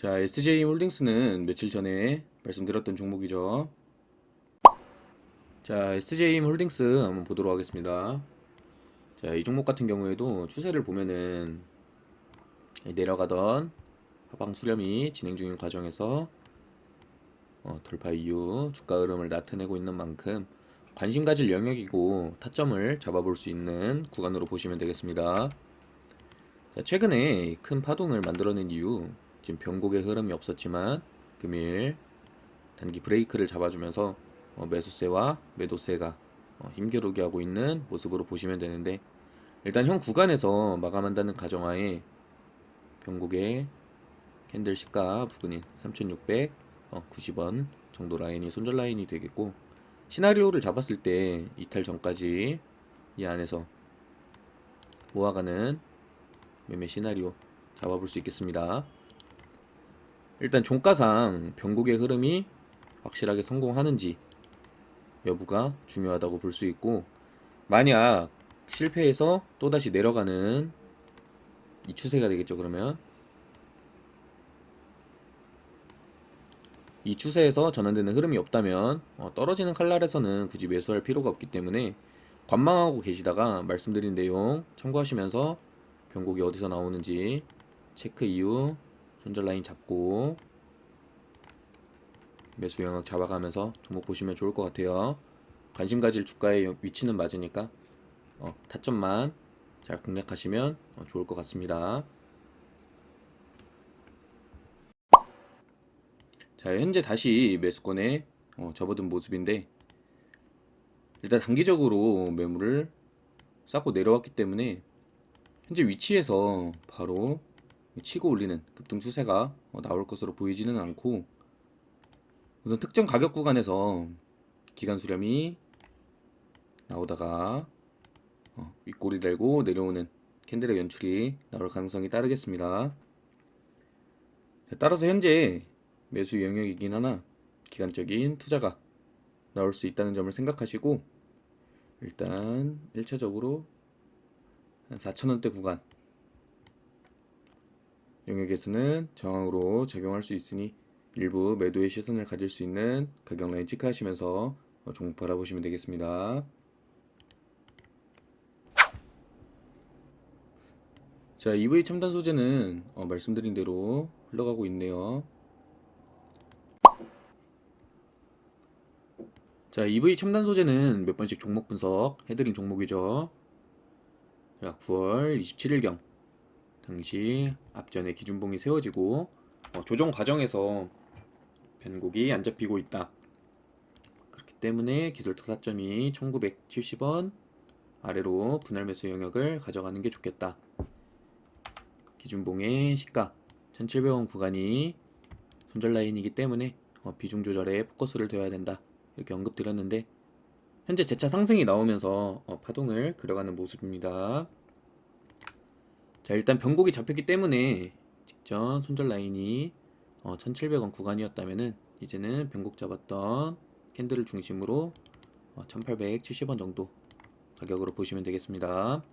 자, SJ 홀딩스는 며칠 전에 말씀드렸던 종목이죠. 자, SJ 홀딩스 한번 보도록 하겠습니다. 자, 이 종목 같은 경우에도 추세를 보면은 내려가던 하방 수렴이 진행 중인 과정에서 어, 돌파 이후 주가 흐름을 나타내고 있는 만큼 관심 가질 영역이고 타점을 잡아볼 수 있는 구간으로 보시면 되겠습니다. 자, 최근에 큰 파동을 만들어낸 이유 지금 변곡의 흐름이 없었지만 금일 단기 브레이크를 잡아주면서 어, 매수세와 매도세가 어, 힘겨루게 하고 있는 모습으로 보시면 되는데 일단 현 구간에서 마감한다는 가정하에 변곡의 캔들 시가 부근인 3690원 정도 라인이 손절 라인이 되겠고 시나리오를 잡았을 때 이탈 전까지 이 안에서 모아가는 매매 시나리오 잡아볼 수 있겠습니다. 일단 종가상 변곡의 흐름이 확실하게 성공하는지 여부가 중요하다고 볼 수 있고 만약 실패해서 또다시 내려가는 이 추세가 되겠죠 그러면? 이 추세에서 전환되는 흐름이 없다면 어, 떨어지는 칼날에서는 굳이 매수할 필요가 없기 때문에 관망하고 계시다가 말씀드린 내용 참고하시면서 변곡이 어디서 나오는지 체크 이후 손절 라인 잡고 매수 영역 잡아가면서 종목 보시면 좋을 것 같아요. 관심 가질 주가의 위치는 맞으니까 어, 타점만 잘 공략하시면 어, 좋을 것 같습니다. 자, 현재 다시 매수권에 어, 접어든 모습인데 일단 단기적으로 매물을 쌓고 내려왔기 때문에 현재 위치에서 바로 치고 올리는 급등 추세가 어, 나올 것으로 보이지는 않고 우선 특정 가격 구간에서 기간 수렴이 나오다가 어, 윗꼬리 달고 내려오는 캔들의 연출이 나올 가능성이 따르겠습니다. 자, 따라서 현재 매수 영역이긴 하나 기간적인 투자가 나올 수 있다는 점을 생각하시고 일단 1차적으로 한 4천원대 구간 영역에서는 저항으로 작용할 수 있으니 일부 매도의 시선을 가질 수 있는 가격 라인 체크하시면서 어, 종목 바라보시면 되겠습니다. 자, EV 첨단 소재는 어, 말씀드린 대로 흘러가고 있네요. 자, EV 첨단 소재는 몇 번씩 종목 분석 해드린 종목이죠. 자, 9월 27일경 당시 앞전에 기준봉이 세워지고 어, 조정 과정에서 변곡이 안 잡히고 있다. 그렇기 때문에 기술 타사점이 1970원 아래로 분할 매수 영역을 가져가는 게 좋겠다. 기준봉의 시가 1700원 구간이 손절 라인이기 때문에 어, 비중 조절에 포커스를 둬야 된다. 이렇게 언급드렸는데 현재 재차 상승이 나오면서 어, 파동을 그려가는 모습입니다. 자 일단 변곡이 잡혔기 때문에 직전 손절 라인이 어, 1700원 구간이었다면은 이제는 변곡 잡았던 캔들을 중심으로 어, 1870원 정도 가격으로 보시면 되겠습니다.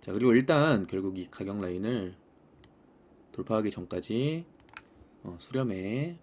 자 그리고 일단 결국 이 가격 라인을 돌파하기 전까지 어, 수렴의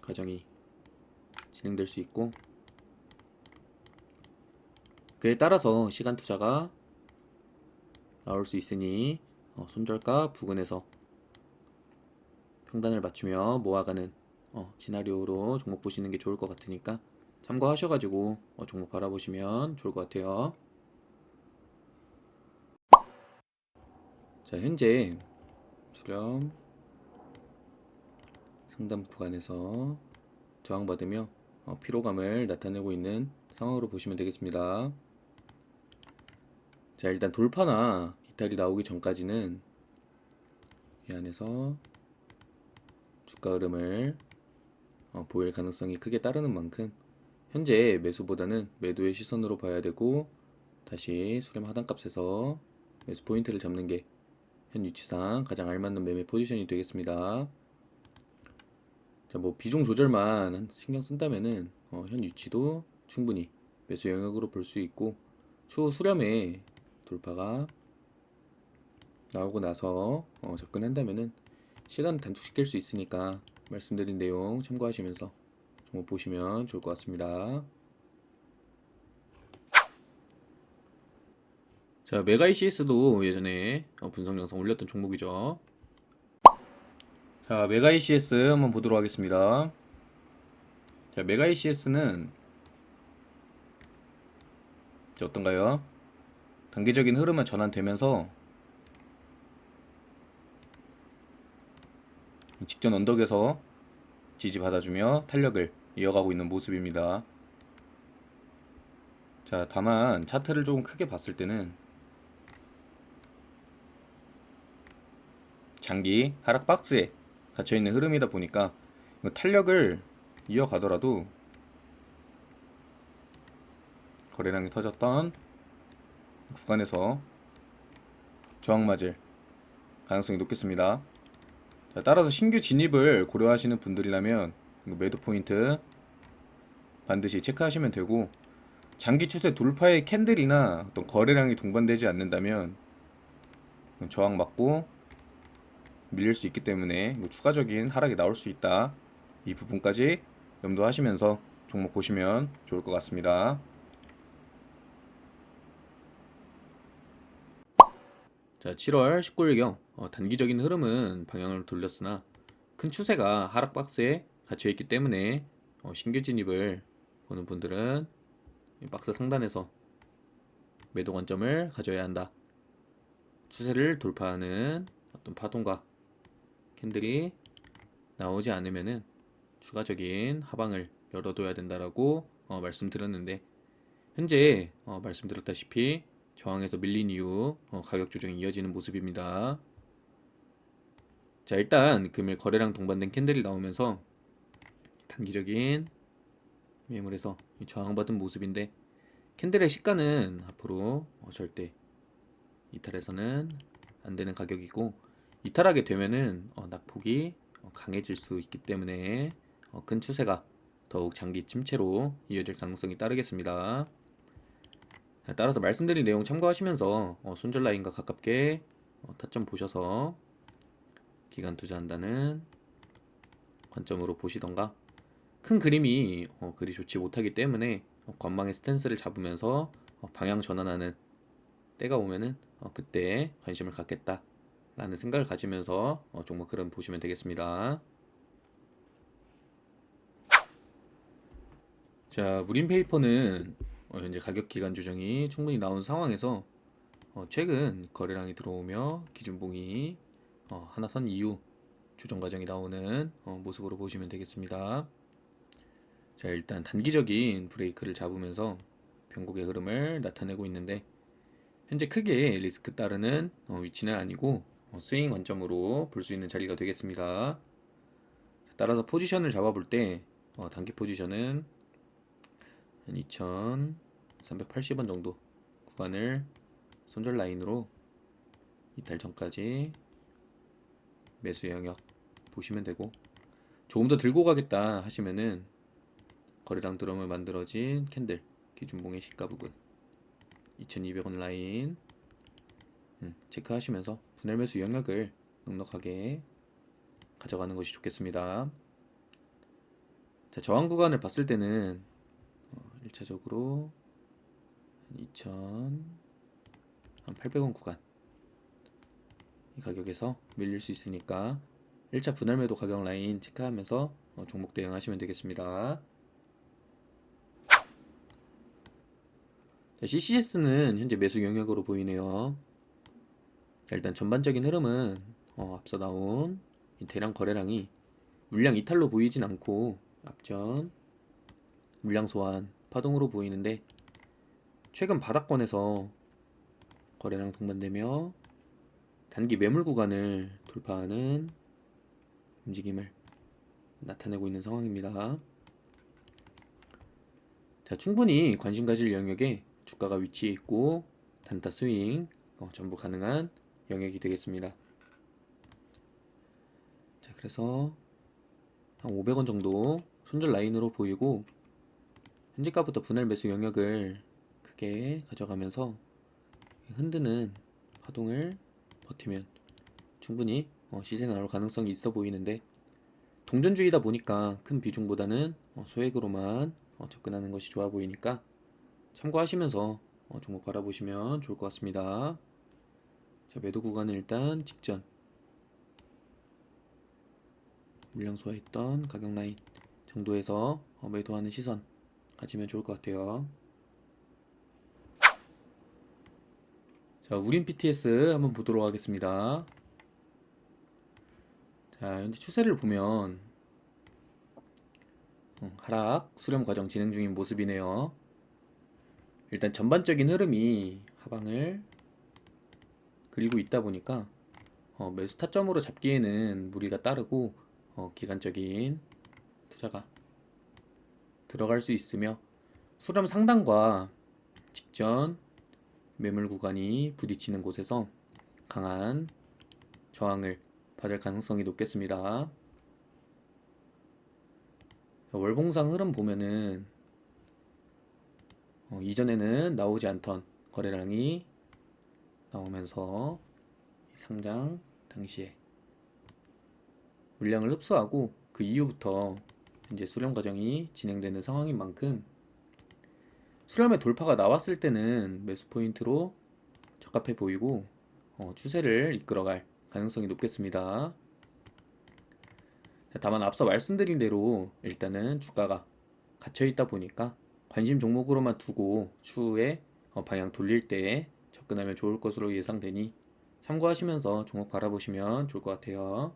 과정이 진행될 수 있고 그에 따라서 시간 투자가 나올 수 있으니 어, 손절가 부근에서 평단을 맞추며 모아가는 어, 시나리오로 종목 보시는 게 좋을 것 같으니까 참고하셔가지고 어, 종목 바라보시면 좋을 것 같아요. 자 현재 수렴 상담 구간에서 저항받으며 어, 피로감을 나타내고 있는 상황으로 보시면 되겠습니다. 자 일단 돌파나 이탈이 나오기 전까지는 이 안에서 주가 흐름을 어, 보일 가능성이 크게 따르는 만큼 현재 매수보다는 매도의 시선으로 봐야 되고 다시 수렴 하단값에서 매수 포인트를 잡는 게 현 위치상 가장 알맞는 매매 포지션이 되겠습니다. 자, 뭐 비중 조절만 신경 쓴다면은 어, 현 위치도 충분히 매수 영역으로 볼 수 있고 추후 수렴에 돌파가 나오고 나서 어, 접근한다면은 시간 단축시킬 수 있으니까 말씀드린 내용 참고하시면서 종목 보시면 좋을 것 같습니다. 자, 메가 ECS도 예전에 어, 분석 영상 올렸던 종목이죠. 자, 메가 ECS 한번 보도록 하겠습니다. 자, 메가 ECS는 어떤가요? 단기적인 흐름은 전환되면서 직전 언덕에서 지지받아주며 탄력을 이어가고 있는 모습입니다. 자, 다만 차트를 조금 크게 봤을 때는 장기 하락 박스에 갇혀 있는 흐름이다 보니까 탄력을 이어가더라도 거래량이 터졌던 구간에서 저항 맞을 가능성이 높겠습니다. 자, 따라서 신규 진입을 고려하시는 분들이라면 매도 포인트 반드시 체크하시면 되고 장기 추세 돌파의 캔들이나 어떤 거래량이 동반되지 않는다면 저항 맞고 밀릴 수 있기 때문에 뭐 추가적인 하락이 나올 수 있다. 이 부분까지 염두하시면서 종목 보시면 좋을 것 같습니다. 자, 7월 19일경 어, 단기적인 흐름은 방향을 돌렸으나 큰 추세가 하락 박스에 갇혀 있기 때문에 어, 신규 진입을 보는 분들은 이 박스 상단에서 매도 관점을 가져야 한다. 추세를 돌파하는 어떤 파동과 캔들이 나오지 않으면은 추가적인 하방을 열어둬야 된다라고 어, 말씀드렸는데 현재 어, 말씀드렸다시피 저항에서 밀린 이후 어, 가격 조정이 이어지는 모습입니다. 자 일단 금일 거래량 동반된 캔들이 나오면서 단기적인 매물에서 이 저항받은 모습인데 캔들의 시가는 앞으로 어, 절대 이탈해서는 안 되는 가격이고 이탈하게 되면은 어, 낙폭이 어, 강해질 수 있기 때문에 어, 큰 추세가 더욱 장기 침체로 이어질 가능성이 따르겠습니다. 자, 따라서 말씀드린 내용 참고하시면서 어, 손절 라인과 가깝게 어, 타점 보셔서 기간 투자한다는 관점으로 보시던가 큰 그림이 어, 그리 좋지 못하기 때문에 어, 관망의 스탠스를 잡으면서 어, 방향 전환하는 때가 오면은 어, 그때 관심을 갖겠다 라는 생각을 가지면서 어, 종목 흐름 보시면 되겠습니다. 자, 무림페이퍼는 어, 어, 현재 가격 기간 조정이 충분히 나온 상황에서 어, 최근 거래량이 들어오며 기준봉이 어, 하나 선 이후 조정 과정이 나오는 모습으로 보시면 되겠습니다. 자 일단 단기적인 브레이크를 잡으면서 변곡의 흐름을 나타내고 있는데 현재 크게 리스크 따르는 위치는 아니고 스윙 관점으로 볼 수 있는 자리가 되겠습니다. 따라서 포지션을 잡아볼 때 단기 포지션은 2000 380원 정도 구간을 손절 라인으로 이달 전까지 매수 영역 보시면 되고 조금 더 들고 가겠다 하시면은 거래량 드럼을 만들어진 캔들 기준봉의 시가 부분 2200원 라인 음, 체크하시면서 분할 매수 영역을 넉넉하게 가져가는 것이 좋겠습니다. 자, 저항 구간을 봤을 때는 어, 1차적으로 2,000, 한 800원 구간 이 가격에서 밀릴 수 있으니까 1차 분할 매도 가격 라인 체크하면서 어, 종목 대응하시면 되겠습니다. 자, CCS는 현재 매수 영역으로 보이네요. 자, 일단 전반적인 흐름은 어, 앞서 나온 이 대량 거래량이 물량 이탈로 보이진 않고 앞전 물량 소환 파동으로 보이는데 최근 바닥권에서 거래량 동반되며 단기 매물 구간을 돌파하는 움직임을 나타내고 있는 상황입니다. 자, 충분히 관심 가질 영역에 주가가 위치해 있고 단타 스윙 어, 전부 가능한 영역이 되겠습니다. 자, 그래서 한 500원 정도 손절 라인으로 보이고 현재가부터 분할 매수 영역을 크게 가져가면서 흔드는 파동을 버티면 충분히 어, 시세 나올 가능성이 있어 보이는데 동전주의다 보니까 큰 비중보다는 어, 소액으로만 어, 접근하는 것이 좋아 보이니까 참고하시면서 어, 종목 바라보시면 좋을 것 같습니다. 자, 매도 구간은 일단 직전 물량 소화했던 가격 라인 정도에서 어, 매도하는 시선 가지면 좋을 것 같아요. 자, 우린 PTS 한번 보도록 하겠습니다. 자, 현재 추세를 보면 음, 하락 수렴 과정 진행 중인 모습이네요. 일단 전반적인 흐름이 하방을 그리고 있다 보니까 어, 매수 타점으로 잡기에는 무리가 따르고 어, 기간적인 투자가 들어갈 수 있으며 수렴 상단과 직전 매물 구간이 부딪히는 곳에서 강한 저항을 받을 가능성이 높겠습니다. 월봉상 흐름 보면은 어, 이전에는 나오지 않던 거래량이 나오면서 이 상장 당시에 물량을 흡수하고 그 이후부터 이제 수렴 과정이 진행되는 상황인 만큼 수렴의 돌파가 나왔을 때는 매수 포인트로 적합해 보이고 어, 추세를 이끌어갈 가능성이 높겠습니다. 다만 앞서 말씀드린 대로 일단은 주가가 갇혀 있다 보니까 관심 종목으로만 두고 추후에 어, 방향 돌릴 때 접근하면 좋을 것으로 예상되니 참고하시면서 종목 바라보시면 좋을 것 같아요.